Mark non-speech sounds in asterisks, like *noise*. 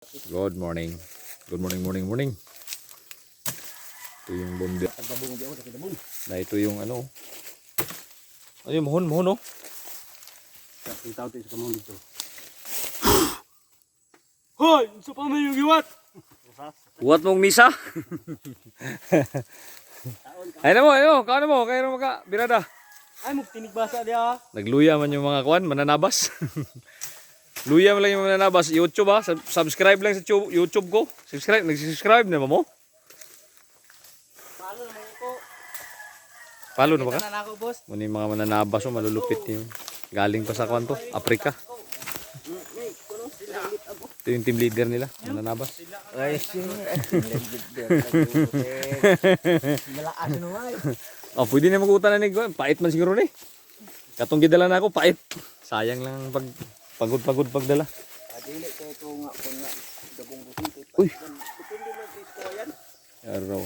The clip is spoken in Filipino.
Good morning. Good morning, morning, morning. Ito yung sa kidabong. Na ito yung ano. Ano yung mohon, mohon oh. Yung tao tayo sa kamong dito. Hoy! Isa pa may yung giwat! Huwat mong misa. Ay na mo, ay mo, kaano mo, kaya mo ka, birada. Ay, magtinig basa dia. Nagluya man yung mga kwan, mananabas. *laughs* Luya man lang yung mananabas. YouTube ha, Sub- subscribe lang sa tu- YouTube ko. Subscribe, nag-subscribe na ba mo? Paano naman ko? Follow na ba ka? Tanan ako, boss. Muna yung mga mananabas o malulupit yung galing pa sa kwan to, Afrika. Ito yung team leader nila, mananabas. Ay, Malakas naman. Oh, pwede na mag-utan na ni Gwen. Pait man siguro ni. Katong gidala na ako, pait. Sayang lang pag pagod-pagod pagdala. Adili kay ko nga ko nga dabong busin kay Uy. Depende mo sa yan. Araw.